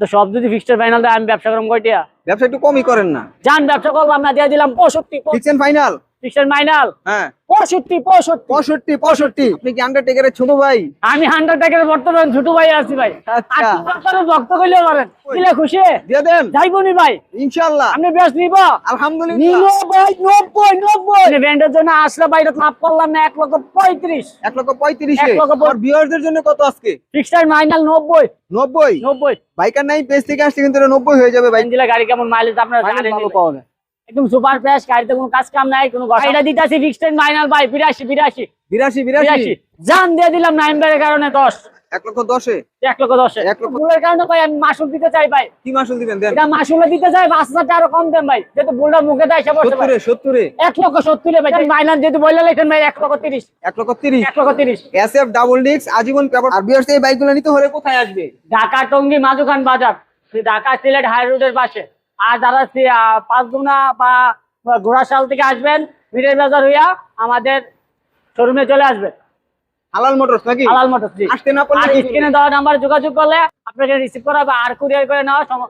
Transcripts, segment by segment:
তো সব যদি ফিক্সড ফাইনাল দেয় আমি ব্যবসা করলাম কয়টিয়া? ব্যবসা একটু কমই করেন না। যান ব্যবসা করব আমরা দিয়ে দিলাম পঁয়ষট্টি ফিক্সেন ফাইনাল ফিক্সড ফাইনাল হ্যাঁ। পঁয়ষট্টি পঁয়ষট্টি। পঁয়ষট্টি পঁয়ষট্টি। আপনি কি আন্ডারটেকারের ছোট ভাই? আমি বর্তমান ছোট ভাই আছি ভাই। আচ্ছা। ভক্ত করলে পারেন। দিলে খুশি? দিয়ে দেন। যাইবনি ভাই। ইনশাআল্লাহ। আপনি বেশ নিব। আলহামদুলিল্লাহ। নিল ভাই নব্বই নব্বই। ব্যান্ডের জন্য আসলে ভাই এটা লাভ করলাম না এক লক্ষ পঁয়ত্রিশ। এক লক্ষ পঁয়ত্রিশে। এক লক্ষ জন্য কত আজকে? মাইনাল নব্বই। নব্বই? নব্বই। বাইকার নাই পেজ থেকে আসছে কিন্তু নব্বই হয়ে যাবে বাইক দিলে গাড়ি কেমন মাইলেজ আপনারা ভালো পাওয়া যায়। একদম সুপার ফ্রেশ গাড়িতে কোনো কাজ কাম নাই কোনো গাড়িটা দিতেছি ফিক্সড মাইনাল ভাই বিরাশি বিরাশি। বিরাশি বিরাশি। বিরাশি। জান দিয়ে দিলাম নাইম্বারের কারণে দশ। এক লক্ষ দশে? এক লক্ষ দশে। এক লক্ষ- ভুলের কারণে ভাই আমি মাসুল দিতে চাই ভাই। কি মাসুল দিবেন? দেন। এটা মাসুলে দিতে চাই পাঁচ হাজার টাকা আরও কম দেন ভাই। যেহেতু বুলটা মুখে দেয় সে বসে ভাই। সত্তরে সত্তরে। এক লক্ষ সত্তরে ভাই। মাইনাস যেহেতু বললে লেখেন ভাই এক লক্ষ তিরিশ। এক লক্ষ তিরিশ। এক লক্ষ তিরিশ। এস এফ ডাবল ডিক্স আজীবন পেপার আর বিয়ার্স এই বাইকগুলো নিতে হলে কোথায় আসবে? ঢাকা টঙ্গি মাঝুখান বাজার ঢাকা সিলেট হাই রোডের পাশে। আর যারা পাঁচগুনা বা ঘোড়াশাল থেকে আসবেন মিরের বাজার হইয়া আমাদের শোরুমে চলে আসবে হালাল মোটরস নাকি? আলাল মোটর জি। আসতে না আর পারলে স্ক্রিনে দেওয়া নাম্বার যোগাযোগ করলে আপনাকে রিসিভ করা বা আর কুরিয়ার করে নেওয়া সম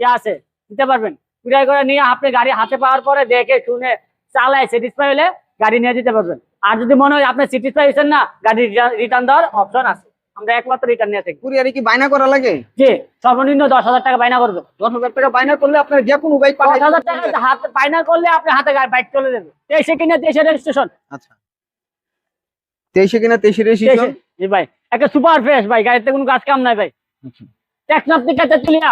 ইয়ে আছে দিতে পারবেন। কুরিয়ার করে নিয়ে আপনি গাড়ি হাতে পাওয়ার পরে দেখে শুনে চালায় স্যাটিসফাই হলে গাড়ি নিয়ে দিতে পারবেন। আর যদি মনে হয় আপনি স্যাটিসফাই হয়েছেন না গাড়ি রিটার্ন দেওয়ার অপশন আছে। আমরা একমাত্র রিটার্ন নিয়ে থাকি। কুরিয়ারে কি বাইনা করা লাগে? জি সর্বনিম্ন দশ হাজার টাকা বাইনা করবে। দশ হাজার টাকা বাইনা করলে আপনার যে কোনো বাইক দশ হাজার টাকা হাতে বাইনা করলে আপনি হাতে বাইক চলে যাবে। তেইশে কিনে তেইশে রেজিস্ট্রেশন আচ্ছা। তেইশে কিনা তেইশে রেজিস্ট্রেশন জি ভাই একটা সুপার ফ্রেশ ভাই গাড়িতে কোনো কাজ কাম নাই ভাই। টেকনাফ থেকে তেতুলিয়া।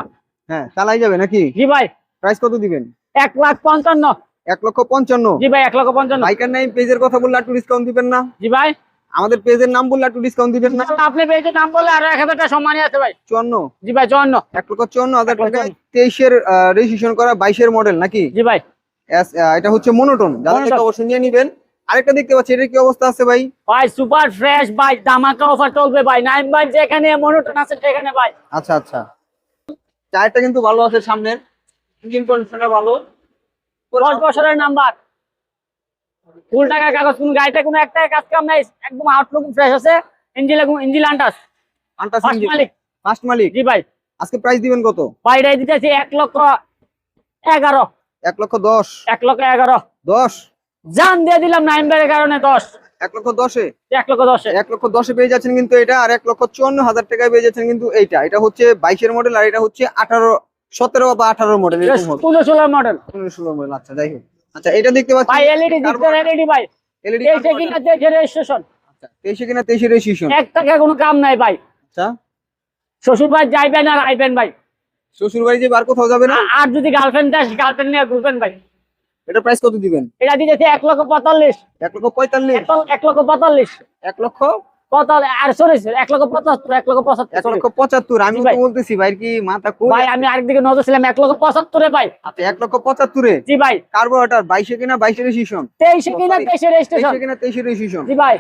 হ্যাঁ চালাই যাবে নাকি? জি ভাই। প্রাইস কত দিবেন? এক লাখ পঞ্চান্ন। এক লক্ষ পঞ্চান্ন। জি ভাই এক লক্ষ পঞ্চান্ন। বাইকার নাম পেজের কথা বললে একটু ডিসকাউন্ট দিবেন না? জি ভাই। আমাদের পেজের নাম বললে একটু ডিসকাউন্ট দিবেন না? আপনি পেয়েছে নাম বললে আর এক হাজার টাকা সম্মানই আছে ভাই। চুয়ান্ন? জি ভাই চুয়ান্ন। এক লক্ষ চুয়ান্ন হাজার এক লক্ষ টাকা তেইশের রেজিস্ট্রেশন করা বাইশের মডেল নাকি? জি ভাই। এটা হচ্ছে মনোটন Monoton। থেকে অবশ্যই নিয়ে নিবেন। আরেকটা দেখতে পাচ্ছি এটার কি অবস্থা আছে ভাই? ভাই সুপার ফ্রেশ ভাই দামাকা অফার চলবে ভাই। নাইন ভাই যেখানে মনোটন আছে সেখানে ভাই। আচ্ছা আচ্ছা। টায়ারটা কিন্তু ভালো আছে সামনের। ইঞ্জিন কন্ডিশনটা ভালো। দশ বছরের নাম্বার ফুল টাকা কাগজ কোন গাড়িতে কোনো একটা কাজ কাম নাই একদম আউটলুক ফ্রেশ আছে engine engine untouched untouched first মালিক। ফার্স্ট মালিক। জি ভাই। আজকে প্রাইস দিবেন কত? ভাই দিতেছি এক লক্ষ এগারো। এক লক্ষ দশ। এক লক্ষ এগারো। দশ? জান দিয়ে দিলাম নাইম্বারের কারণে দশ। এক লক্ষ দশে? এক লক্ষ দশে। এক লক্ষ দশে পেয়ে যাচ্ছেন কিন্তু এটা আর এক লক্ষ চুয়ান্ন হাজার টাকায় পেয়ে যাচ্ছেন কিন্তু এইটা। এটা হচ্ছে বাইশের মডেল আর এটা হচ্ছে আঠারো সতেরো বা আঠারো মডেল এরকম হবে। পুজো ষোলো মডেল পনেরো ষোলো মডেল আচ্ছা যাই হোক। আচ্ছা এটা দেখতে পাচ্ছি ভাই এলইডি দিচ্ছে এলইডি ভাই। এলইডি তেইশে কিনা তেইশে রেজিস্ট্রেশন আচ্ছা তেইশে কিনা তেইশে রেজিস্ট্রেশন এক টাকা কোনো কাম নাই ভাই। আচ্ছা। শ্বশুর ভাই যাইবেন আর আইবেন ভাই। শ্বশুর বাড়ি যে বার কোথাও যাবে না? আর যদি গার্লফ্রেন্ড দেয় গার্লফ্রেন্ড নিয়ে ঘুরবেন ভাই। এটা প্রাইস কত দিবেন? এটা দিতেছি এক লক্ষ পঁয়তাল্লিশ। এক লক্ষ পঁয়তাল্লিশ। এক লক্ষ- এক লক্ষ পঁয়তাল্লিশ। এক লক্ষ পঁয়তাল্লিশ আর সরি এক পঁচাত্তর এক লক্ষ পঁচাত্তর। এক লক্ষ পঁচাত্তর আমি। বলতেছি ভাই কি মাথা ভাই আমি আরেকদিকে নজর ছিলাম এক লক্ষ পঁচাত্তরে ভাই। আচ্ছা এক লক্ষ পঁচাত্তরে? জি ভাই। কার্বোরেটর বাইশে কিনা বাইশে রেজিস্ট্রেশন? তেইশে কিনা তেইশে রেজিস্ট্রেশন। কিনা তেইশে রেজিস্ট্রেশন। জি ভাই।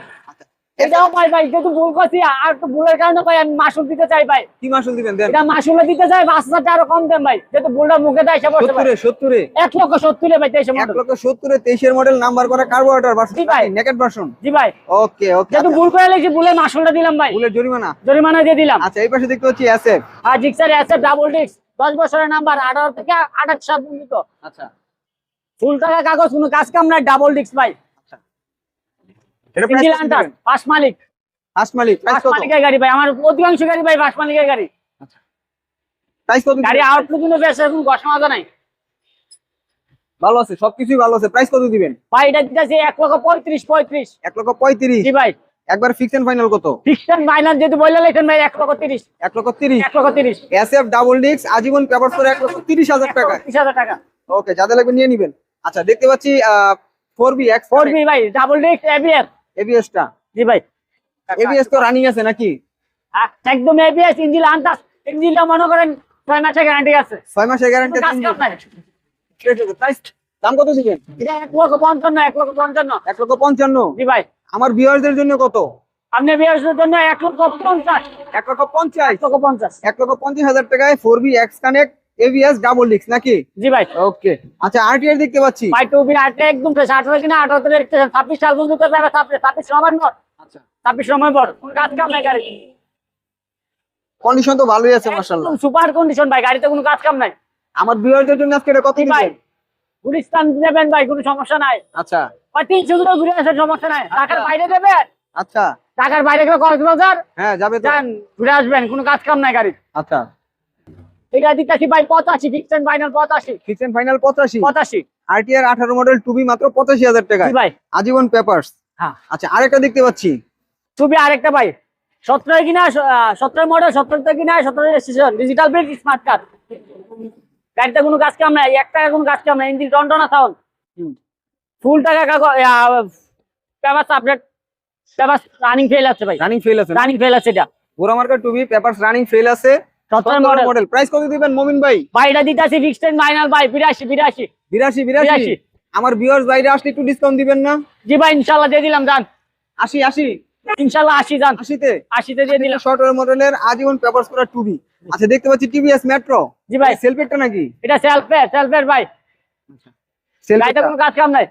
এটাও ভাই ভাই যেহেতু ভুল করছি আর একটু ভুলের কারণে ভাই আমি মাসুল দিতে চাই ভাই। কি মাসুল দিবেন এটা মাসুলে দিতে চাই পাঁচ হাজার টাকা আরও কম দেন ভাই। যেহেতু ভুলটা মুখে দেয় সত্তরে সত্তরে। এক লক্ষ সত্তরে ভাই তেইশে এক লক্ষ সত্তরে তেইশের মডেল নাম্বার করা কার্বোরেটর জি ভাই। নেকেট ভার্সন জি ভাই। ওকে ওকে যেহেতু ভুল করে লেগেছি ভুলের মাসুলটা দিলাম ভাই। ভুলের জরিমানা? জরিমানা দিয়ে দিলাম। আচ্ছা এই পাশে দেখতে পাচ্ছি এসএফ আর জিক্সার আছে ডাবল ডিস্ক দশ বছরের নাম্বার আঠারো থেকে আঠাশ সাল পর্যন্ত। আচ্ছা। ফুল টাকা কাগজ কোনো কাজ কাম নাই ডাবল ডিস্ক ভাই। সিঙ্গেল আন্টার পাঁচ মালিক। ফার্স্ট মালিক প্রাইস মালিকের গাড়ি ভাই আমার অধিকাংশ গাড়ি ভাই পাঁচ মালিকের গাড়ি। প্রাইস কত গাড়ি দিবেন? আউটলুক বেশ এখন ঘষা নাই। ভালো আছে সবকিছুই ভালো আছে। প্রাইস কত দিবেন? ভাই এটা দিতেছে এক লক্ষ পঁয়ত্রিশ পঁয়ত্রিশ। এক লক্ষ পঁয়ত্রিশ? জি ভাই। একবার ফিক্স এন্ড ফাইনাল কত? মাইনাস যেহেতু লেখেন ভাই এক লক্ষ তিরিশ। এক লক্ষ তিরিশ? এক লক্ষ তিরিশ। এসএফ ডাবল ডিক্স আজীবন পেপার এক লক্ষ তিরিশ হাজার টাকা তিরিশ হাজার টাকা। ওকে যাদের লাগবে নিয়ে নিবেন। আচ্ছা দেখতে পাচ্ছি four B X four B ভাই ডাবল ডিস্ক এবিএস এবিএস টা? জি ভাই। এবিএস তো রানিং আছে নাকি? হ্যাঁ, একদম এবিএস ইঞ্জিন আনতাস ইঞ্জিনটা মনে করেন ছয় মাসের গ্যারান্টি আছে। ছয় মাসের গ্যারান্টি দাম কত দিবেন? এটা এক লক্ষ পঞ্চান্ন এক লক্ষ পঞ্চান্ন। এক লক্ষ পঞ্চান্ন? জি ভাই। আমার ভিউয়ারদের জন্য কত? আপনি বিয়ের জন্য এক লক্ষ পঞ্চাশ। এক লক্ষ পঞ্চাশ। এক লক্ষ পঞ্চাশ। এক লক্ষ পঞ্চাশ হাজার টাকায় four B X connect ABS double নাকি? জি ভাই। ওকে আচ্ছা আরটিআর দেখতে পাচ্ছি। ভাই টু বি আটে একদম ফ্রেশ আঠারো কিনা আঠারো থেকে ছাব্বিশ সাল পর্যন্ত তো ছাব্বিশ ছাব্বিশ সময় পর আচ্ছা। ছাব্বিশ সময় পর কোন কাজ কাম নাই গাড়ি কন্ডিশন তো ভালোই আছে মাশাআল্লাহ। সুপার কন্ডিশন ভাই গাড়িতে কোনো কাজ কাম নাই। আমার ভিউয়ারদের জন্য আজকে এটা কত ভাই গুলিস্তান দেবেন ভাই কোনো সমস্যা নাই। আচ্ছা। ভাই তিনশো কিলো ঘুরে আসার সমস্যা নাই। ঢাকার বাইরে দেবেন? আচ্ছা। ঢাকার বাইরে গেলে কক্সবাজার? হ্যাঁ যাবে তো। যান ঘুরে আসবেন কোনো কাজ কাম নাই গাড়ি আচ্ছা। এটা দিতেছি ভাই পঁচাশি ফিক্সড ফাইনাল পঁচাশি। কিচেন ফাইনাল পঁচাশি? পঁচাশি। আরটিআর আঠারো মডেল টুবি মাত্র পঁচাশি হাজার টাকা ভাই। আজীবন পেপারস হ্যাঁ। আচ্ছা আরেকটা দেখতে পাচ্ছি। ছবি আরেকটা ভাই। সতেরো কিনা সতেরো মডেল সতেরো কিনা সতেরো registration digital print smart card গাড়িতে কোনো কাজ কাম নাই এক টাকা কোনো কাজ কাম নাই। ইঞ্জিন টনটনা সাউন্ড ফুল টাকা paper update paper running fail আছে ভাই। রানিং ফেল আছে। রানিং ফেল আছে এটা। গোরা মার্কার টুবি পেপারস রানিং ফেল আছে। সতেরো মডেল মডেল প্রাইস কত দিবেন মমিন ভাই? ভাই এটা দিতেছি ফিক্সড ফাইনাল ভাই বিরাশি বিরাশি। বিরাশি বিরাশি? বিরাশি। আমার ভিউয়ার্স বাইরে আসলে একটু ডিসকাউন্ট দিবেন না? জি ভাই ইনশাল্লাহ দিয়ে দিলাম যান। আশি আশি? ইনশাল্লাহ আশি যান। আশিতে? আশিতে দিয়ে দিলাম। শর্ট মডেলের আজীবন পেপারস করা টুবি আচ্ছা দেখতে পাচ্ছি টিভিএস মেট্রো জি ভাই। নাকি? এটা ভাই। সেলফেটটা কোনো কাজ কাম নাই।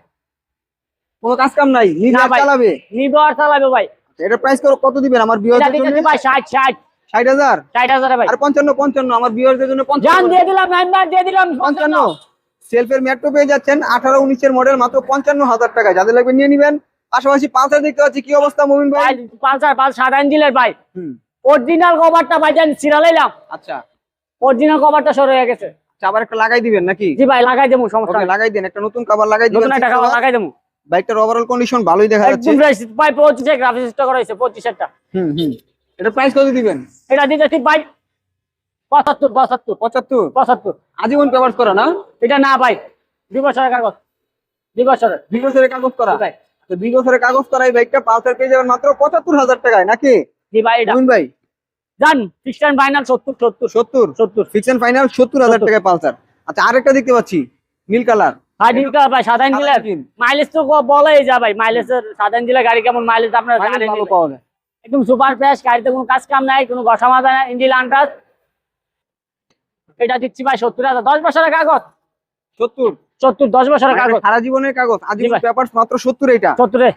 কোনো কাজ কাম নাই? নিজে ভাই। চালাবে? নিবো চালাবে ভাই। আচ্ছা, এটা প্রাইস কত দিবেন আমার জন্য? ভাই ষাট ষাট। ষাট হাজার? ষাট হাজারে আর পঞ্চান্ন পঞ্চান্ন আমার জন্য পঞ্চান্ন। দিয়ে দিলাম দিয়ে দিলাম পঞ্চান্ন। সেলফের মেট্রো পেয়ে যাচ্ছেন আঠারো উনিশের মডেল মাত্র পঞ্চান্ন হাজার টাকা। যাদের লাগবে নিয়ে নিবেন। পাশাপাশি পালসার দেখতে পাচ্ছি কি অবস্থা মোমিন ভাই? ভাই পালসার পাল সাত ইঞ্জিনের ভাই। হুম, অরিজিনাল কভারটা ভাই জান সিরালাইলাম আচ্ছা। অরিজিনাল কভারটা সরে হয়ে গেছে। আচ্ছা, আবার একটা লাগাই দিবেন নাকি? জি ভাই লাগাই দেবো সমস্যা লাগাই দেন একটা নতুন কভার লাগাই দিবেন। নতুন একটা cover লাগাই দেবো। বাইকটার ওভারঅল কন্ডিশন ভালোই দেখা যাচ্ছে। একদম ভাই করা হয়েছে পঁচিশেরটা। হুম হুম। এটা প্রাইস কত দিবেন? এটা দিতেছি ভাই পঁচাত্তর পঁচাত্তর। পঁচাত্তর? পঁচাত্তর। আজীবন করা না? এটা না ভাই দুই বছরের কাগজ। দুই বছরের। দুই বছরের কাগজ করা? তো দুই বছরের কাগজ করা এই বাইকটা পালসার পেয়ে যাবেন মাত্র পঁচাত্তর হাজার টাকায় নাকি? জি ভাই এটা। ভাই? জান ফিক্সড ফাইনাল সত্তর সত্তর। সত্তর? সত্তর। ফাইনাল সত্তর হাজার 70 টাকায় পালসার। আচ্ছা আরেকটা দেখতে পাচ্ছি নীল কালার। ভাই সাদা। মাইলেজ তো ক- বলাই যা ভাই মাইলেজের সাদা গাড়ি কেমন মাইলেজ আপনার ভালো পাওয়া যায়। একদম সুপার ফ্রেশ গাড়িতে কোনো কাজ কাম নাই কোনো ঘষা মাজা নাই ইঞ্জিন আন্টাস এটা দিচ্ছি ভাই সত্তর হাজার। দশ বছরের কাগজ। সত্তর? সত্তর দশ বছরের কাগজ। সারা জীবনের কাগজ। আজীবন পেপার মাত্র সত্তর এটা। সত্তরে।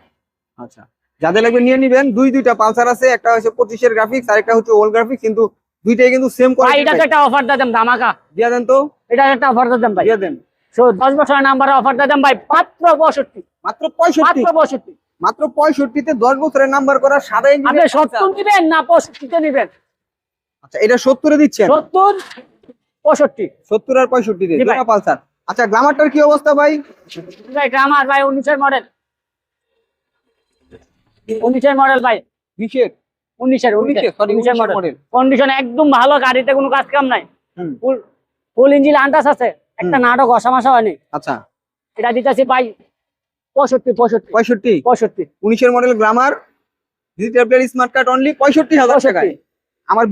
আচ্ছা। যাদের লাগবে নিয়ে নিবেন দুই দুইটা পালসার আছে একটা হচ্ছে পঁচিশের গ্রাফিক্স আর একটা হচ্ছে ওল্ড গ্রাফিক্স কিন্তু দুইটাই কিন্তু সেম কোয়ালিটি একটা অফার দিতাম ধামাকা। দিয়ে দেন তো। এটা একটা অফার দিতাম ভাই। দিয়ে দেন। So, দশ বছরের নাম্বারে অফার দিতাম ভাই মাত্র পঁয়ষট্টি। মাত্র পঁয়ষট্টি। মাত্র পঁয়ষট্টি। মাত্র পঁয়ষট্টিতে দশ বছরের নাম্বার করা সাদা আপনি ইঞ্জিনের সত্তর নিবেন না পঁয়ষট্টিতে নিবেন? আচ্ছা এটা সত্তরে দিচ্ছেন? সত্তর পঁয়ষট্টি। সত্তর আর পঁয়ষট্টিতে। দুটা পালসার। আচ্ছা গ্লামারটার কি অবস্থা ভাই? ভাই গ্রামার ভাই উনিশের মডেল উনিশের মডেল ভাই। বিশের? উনিশের উনিশের, মডেল কন্ডিশন একদম ভালো গাড়িতে কোনো কাজ কাম নাই। ফুল ফুল ইঞ্জিন আন্দাজ আছে। একটা নাটক মাসা হয়নি। আচ্ছা। এটা দিতেছি ভাই পঁয়ষট্টি পঁয়ষট্টি। পঁয়ষট্টি? পঁয়ষট্টি। উনিশের model glamour digital smart card only পঁয়ষট্টি হাজার টাকায়। আমার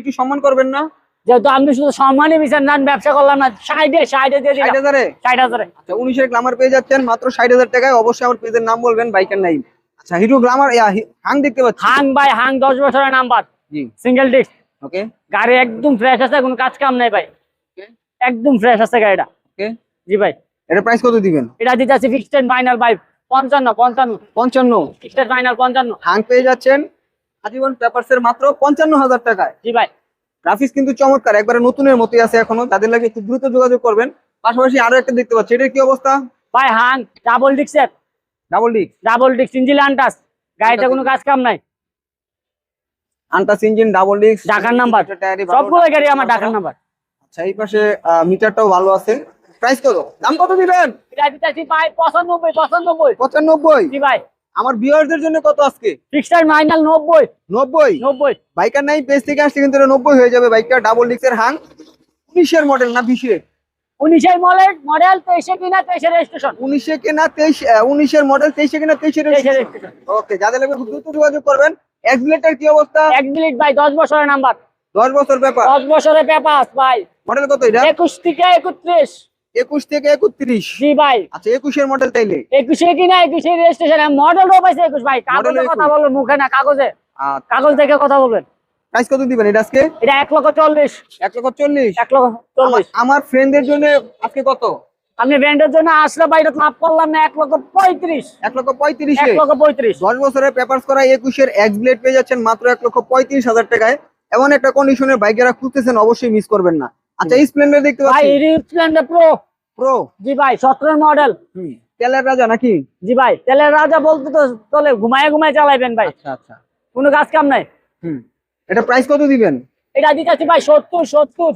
একটু সম্মান করবেন না? যেহেতু আমি শুধু সম্মানই বিচার ব্যবসা করলাম না। দিয়ে ষাট হাজারে? ষাট হাজারে। আচ্ছা উনিশের গ্লামার পেয়ে যাচ্ছেন মাত্র ষাট হাজার টাকায়। অবশ্যই আমার পেজের নাম বলবেন বাইকের নাই আচ্ছা হিরো গ্লামার হাং দেখতে পাচ্ছি। হাং ভাই হাং দশ বছরের নাম্বার জি। সিঙ্গেল ডিস্ক ওকে গাড়ি একদম ফ্রেশ আছে কোনো কাজ কাম নাই ভাই। একদম ফ্রেশ আছে গাড়িটা। ওকে জি ভাই। এটা প্রাইস কত দিবেন? এটা দিতেছি ফিক্সড ফাইনাল ভাই পঞ্চান্ন পঞ্চান্ন। পঞ্চান্ন। ফিক্সড ফাইনাল পঞ্চান্ন। হাং পেয়ে যাচ্ছেন আজীবন পেপারস এর মাত্র পঞ্চান্ন হাজার টাকায়। জি ভাই। গ্রাফিক্স কিন্তু চমৎকার একবারে নতুনের মতোই আছে এখনও। তাদের লাগে একটু দ্রুত যোগাযোগ করবেন। পাশাপাশি আরও একটা দেখতে পাচ্ছি এটার কি অবস্থা? ভাই হাং ডাবল ডিক্সের ডাবল ডিক ডাবল ডিক্স ইঞ্জিন আনটাস। গাড়িটা কোনো কাজ কাম নাই। আনটাস ইঞ্জিন ডাবল ডিক ঢাকার নাম্বার সবগুলো গাড়ি আমার ঢাকার নাম্বার আচ্ছা এই পাশে মিটারটাও ভালো আছে। প্রাইস কত? দাম কত দিবেন? ভাই পঁচানব্বই পঁচানব্বই। পঁচানব্বই? জি ভাই। আমার ভিউয়ারদের জন্য কত আজকে? ফিক্সড মাইনাল নব্বই। নব্বই? নব্বই। বাইকার নাই পেজ থেকে আসলে কিন্তু এটা নব্বই হয়ে যাবে। বাইকটা ডাবল ডিক্সের হাং উনিশের মডেল না বিশে উনিশের মডেল মডেল তেইশে কিনা তেইশে রেজিস্ট্রেশন উনিশে কেনা তেইশ আহ, উনিশের মডেল তেইশে কিনা তেইশে তেইশে রেজিস্ট্রেশন ওকে যাদের লাগবে খুব দ্রুত যোগাযোগ করবেন। এক্সবিলেটার কি অবস্থা? এক মিনিট ভাই দশ বছরের নাম্বার দশ বছর ব্যাপার। দশ বছরের পেপাস ভাই। মডেল কত এটা? একুশ থেকে একত্রিশ। একুশ থেকে একত্রিশ। জি ভাই। আচ্ছা একুশের মডেল তাইলে? একুশে কিনা একুশে রেজিস্ট্রেশন মডেল পাইছে একুশ ভাই। কাগজে কথা 21 বলবেন মুখে না কাগজে। আচ্ছা। কাগজ দেখে কথা বলবেন। প্রাইস কত দিবেন এটা আজকে? এটা এক লক্ষ চল্লিশ। এক লক্ষ চল্লিশ? এক লক্ষ চল্লিশ। আমার- ফ্রেন্ডদের জন্য আজকে কত? আপনি জন্য আসলে বাইরে লাভ করলাম না এক লক্ষ পঁয়ত্রিশ। এক লক্ষ পঁয়ত্রিশে? এক লক্ষ পঁয়ত্রিশ। দশ বছরের করা একুশের এক্স ব্লেড পেয়ে যাচ্ছেন মাত্র এক লক্ষ পঁয়ত্রিশ হাজার টাকায়। এমন একটা কন্ডিশনের বাইক যারা খুঁজতেছেন অবশ্যই মিস করবেন না। আচ্ছা স্প্লেন্ডার দেখতে ভাই পাচ্ছি। স্প্লেন্ডার প্রো প্রো জি ভাই সতেরো মডেল তেলের রাজা নাকি? জি ভাই তেলের রাজা বলতে তো চলে ঘুমায় ঘুমায় চালাইবেন ভাই। আচ্ছা আচ্ছা। কোনো কাজ কাম নাই। হুম। এটা প্রাইস কত দিবেন? এটা দিতেছি ভাই সত্তর সত্তর।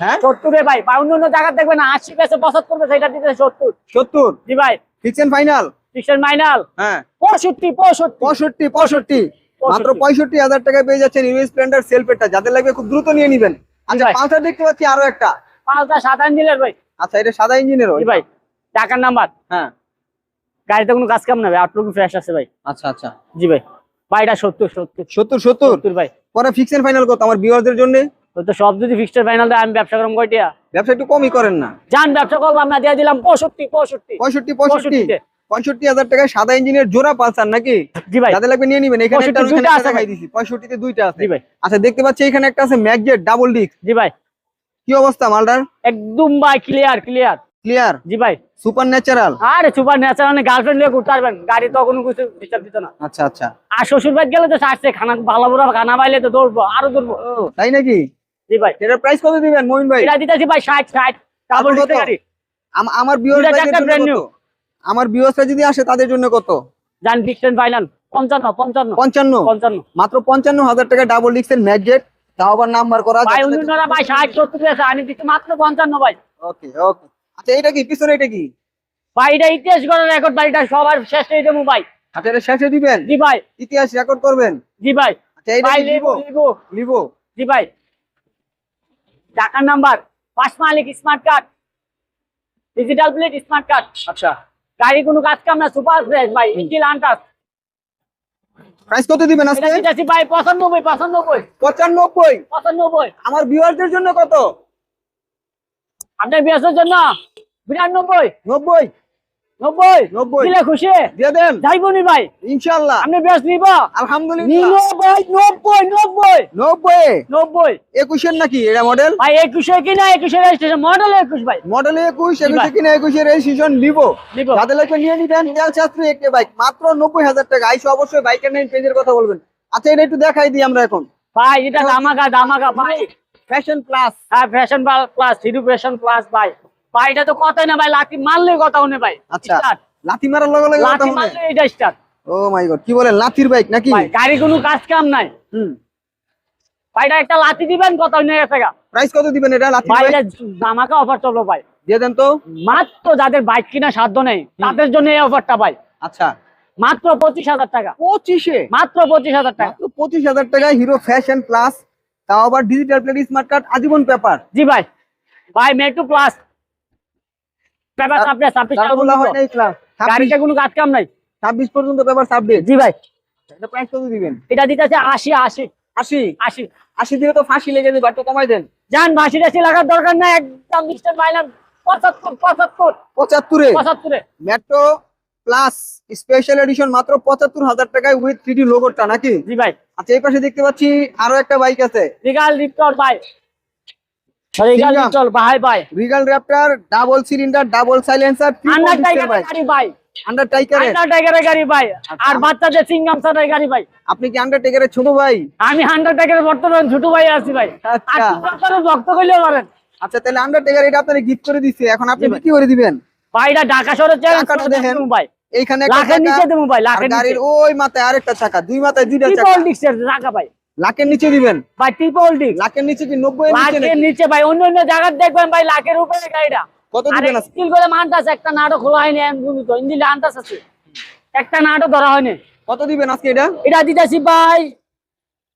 হ্যাঁ? সত্তরে ভাই বা অন্য অন্য জায়গা দেখবেন আশি পেছে পঁচাত্তর পেছে এটা দিতেছে সত্তর। সত্তর? জি ভাই। ফিক্সেন ফাইনাল ফিক্সড মাইনাল হ্যাঁ। পঁয়ষট্টি পঁয়ষট্টি। পঁয়ষট্টি পঁয়ষট্টি। মাত্র পঁয়ষট্টি। হাজার টাকায় পেয়ে যাচ্ছেন ইউ স্প্লেন্ডার সেলফেটটা যাদের লাগবে খুব দ্রুত নিয়ে নিবেন। আচ্ছা। পাঁচটা দেখতে পাচ্ছি আরও একটা। পাঁচটা সাত ইঞ্জিনের ভাই। আচ্ছা এটা সাদা ইঞ্জিনের ভাই টাকার নাম্বার। হ্যাঁ। গাড়িতে কোনো কাজ কাম না ভাই আউটলুক ফ্রেশ আছে ভাই। আচ্ছা আচ্ছা। জি ভাই ভাই এটা সত্তর সত্তর। সত্তর সত্তর? সত্তর ভাই। পরে ফিক্সেন ফাইনাল কত আমার ভিউয়ারদের জন্য? তো সব যদি ফিক্সড ফাইনাল দেয় আমি ব্যবসা করলাম কয়টিয়া ব্যবসা একটু কমই করেন না। যান ব্যবসা করব আমরা দিয়ে দিলাম পঁয়ষট্টি পঁয়ষট্টি। পঁয়ষট্টি পঁয়ষট্টি। পঁয়ষট্টিতে। পঁয়ষট্টি হাজার টাকায় সাদা ইঞ্জিনের জোড়া পালসার নাকি? জি ভাই। যাদের লাগবে নিয়ে নিবেন। এখানে একটা 65 ওইখানে দুইটা আছে ভাই। দিছি পঁয়ষট্টিতে দুইটা আছে। জি ভাই। আচ্ছা দেখতে পাচ্ছি এখানে একটা আছে ম্যাকজেট ডাবল ডিস্ক। জি ভাই। কি অবস্থা মালটার? একদম ভাই ক্লিয়ার ক্লিয়ার ক্লিয়ার জি ভাই। সুপার ন্যাচারাল আরে সুপার ন্যাচারাল গার্লফ্রেন্ড নিয়ে ঘুরতে পারবেন গাড়ি তো কোনো কিছু ডিস্টার্ব দিত না। আচ্ছা আচ্ছা। আর শ্বশুর বাড়ি গেলে তো আসছে খানা ভালো বড় খানা পাইলে তো দৌড়বো আরও দৌড়বো তাই নাকি? জি ভাই। এটার প্রাইস কত দিবেন ভাই? এটা দিতেছি ভাই ষাট ষাট। ডাবল কত? গাড়ি। আমার। আমার বিওসটা যদি আসে তাদের জন্য কত? যান ফিক্সড ফাইনাল পঞ্চান্ন পঞ্চান্ন পঞ্চান্ন? পঞ্চান্ন। মাত্র পঞ্চান্ন হাজার টাকা ডাবল ডিস্কের ম্যাকজেট তাও আবার নাম্বার করা ভাই অন্যরা ভাই ষাট সত্তর আছে আমি দিচ্ছি মাত্র পঞ্চান্ন ভাই। ওকে ওকে আচ্ছা এটা কি? পিছনে এটা কি? ভাই এটা ইতিহাস করার রেকর্ড ভাই এটা সবার শেষ দেবো ভাই। আচ্ছা শেষে দিবেন? জি ভাই। ইতিহাস রেকর্ড করবেন? জি ভাই। আচ্ছা এটা লিবো লিবো। লিবো জি ভাই। টাকার নাম্বার পাঁচ মালিক smart card digital plate smart card আচ্ছা। গাড়ি কোনো কাজ কাম না সুপার ফ্রেশ ভাই ইঞ্জিন আনটাস প্রাইস কত দিবেন আজকে? এটা ভাই পঁচানব্বই পঁচানব্বই। পঁচানব্বই? পঁচানব্বই। আমার ভিউয়ারদের জন্য কত? আপনার বিয়াসের জন্য? বিরানব্বই। নব্বই? নব্বই? নব্বই। দিলে খুশি? দিয়ে দেন। ভাই। ইনশাল্লাহ। আপনি বিয়াস নিব। আলহামদুলিল্লাহ। ভাই নব্বই নব্বই। নব্বই? নব্বই। একুশের নাকি এটা মডেল ভাই একুশে কিনা একুশে রেজিস্ট্রেশন মডেল একুশ ভাই। মডেল একুশ একুশে কিনা একুশে রেজিস্ট্রেশন নিব। যাদের লাগবে নিয়ে নিবেন। শাস্ত্রী একটি বাইক মাত্র নব্বই হাজার টাকা। আইসো অবশ্যই বাইকের নেই পেজের কথা বলবেন। আচ্ছা এটা একটু দেখাই দিই আমরা এখন। ভাই এটা দামাকা দামাকা ভাই। ফ্যাশন প্লাস হ্যাঁ fashion plus Hero fashion plus ভাই। ভাই এটা তো কথাই না ভাই লাঠি মারলে কথা শুনে ভাই। আচ্ছা। লাথি মারার লগে লগে লাঠি মারলে এটা স্টার্ট ও মাই গড কি বলে লাথির বাইক নাকি? ভাই গাড়ি কোনো কাজ কাম নাই। হুম। ভাই এটা একটা লাঠি দিবেন কথা শুনে গেছে। প্রাইস কত দিবেন এটা লাথির ভাই এটা দামাকা অফার চলবে ভাই। দিয়ে দেন তো। মাত্র যাদের বাইক কিনা সাধ্য নেই তাদের জন্য এই অফারটা ভাই। আচ্ছা। মাত্র পঁচিশ হাজার টাকা। পঁচিশে? মাত্র পঁচিশ হাজার টাকা। পঁচিশ হাজার টাকায় হিরো ফ্যাশন প্লাস তাও আবার ডিজিটাল প্লেট স্মার্ট কার্ড আজীবন পেপার জি ভাই। ভাই মেট্রো প্লাস পেপার সাপ্লাই ছাব্বিশ। হয় গাড়িতে কোনো কাজ কাম নাই। ছাব্বিশ পর্যন্ত পেপার জি ভাই। এটা প্রাইস কত দিবেন? এটা দিতেছে আশি আশি। আশি? আশি। আশি দিয়ে তো ফাঁসি লেগে যাবে একটু কমাই দেন। যান টাসি লাগার দরকার নাই একদম মাইলাম পঁচাত্তর পঁচাত্তর। পঁচাত্তরে? পঁচাত্তরে। মেট্রো প্লাস স্পেশাল এডিশন মাত্র পঁচাত্তর হাজার টাকায় উইথ থ্রি লোগোটা নাকি? জি ভাই। আচ্ছা এই পাশে দেখতে পাচ্ছি আরও একটা বাইক আছে। রিগাল ভাই। রিগাল। ভাই ভাই Raptor double cylinder double silencer under টাইগারের গাড়ি ভাই আন্ডার টাইকারের আন্ডার টাইগারের গাড়ি ভাই আর বাচ্চাদের সিঙ্গাম সারের গাড়ি ভাই আপনি কি আন্ডার টাইকারের ছোট ভাই? আমি হান্ডার টাইগারের বর্তমান ছোট ভাই আছি ভাই আচ্ছা। আপনারা ভক্ত করলেও পারেন। আচ্ছা তাহলে আন্ডার টাইকার এটা আপনার গিফট করে দিচ্ছে এখন আপনি ভাই। বিক্রি করে দিবেন। ভাইটা ঢাকা শহরের টাকাটা দেখেন। ভাই এইখানে লাখের নিচে দেবো ভাই লাখের গাড়ির ওই মাথায় আরেকটা চাকা দুই মাথায় দুইটা চাকা। ডিক্সের টাকা ভাই লাখের নিচে দিবেন। ভাই ট্রিপল লাখের নিচে কি 90 লাখের নিচে ভাই অন্য অন্য জায়গা দেখবেন ভাই লাখের উপরে কত দিবেন স্কিল করে একটা নাটক হয়নি এমনি তো আছে। একটা নাটক ধরা হয়নি। কত দিবেন আজকে এটা? এটা দিতেছি ভাই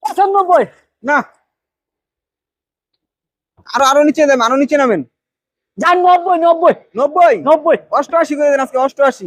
95 না। আরও আরও নিচে দেবেন আরও নিচে নামেন। যান 90 90 90 90 88 করে দেন আজকে 88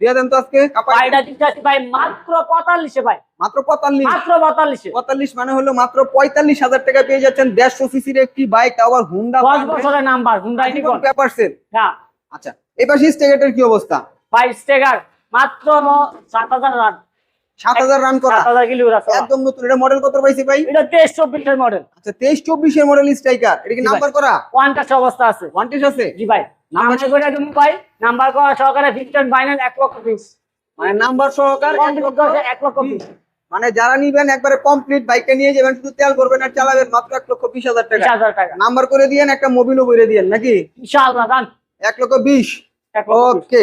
দিয়ে দেন তো আজকে কাপাই ভাইটা ভাই মাত্র পঁয়তাল্লিশে ভাই। মাত্র পঁয়তাল্লিশ। মাত্র পঁয়তাল্লিশে। পঁয়তাল্লিশ মানে হলো মাত্র পঁয়তাল্লিশ হাজার টাকা পেয়ে যাচ্ছেন সিসির একটি বাইক আবার হুন্ডা বছরের নাম্বার হ্যাঁ। আচ্ছা স্টেগেটের কি অবস্থা? ভাই স্টেগার মাত্র রান করা। কিলো একদম নতুন। এটা মডেল কত পাইছি ভাই? এটা তেইশ চব্বিশের মডেল আচ্ছা মডেল স্ট্রাইকার এটা কি নাম্বার করা? ওয়ান টাচ অবস্থা আছে। ওয়ান আছে? জি ভাই। নাম্বার করে তুমি ভাই নাম্বার করা সহকারে ফিফটিন ফাইনাল এক লক্ষ পিস মানে নাম্বার সহকার এক লক্ষ এক পিস মানে যারা নিবেন একবারে কমপ্লিট বাইকটা নিয়ে যাবেন শুধু তেল করবেন আর চালাবেন মাত্র এক লক্ষ বিশ হাজার টাকা। টাকা। নাম্বার করে দিয়েন একটা মোবিলও করে দিয়েন নাকি? ইনশাআল্লাহ এক লক্ষ বিশ। এক লক্ষ পিস। ওকে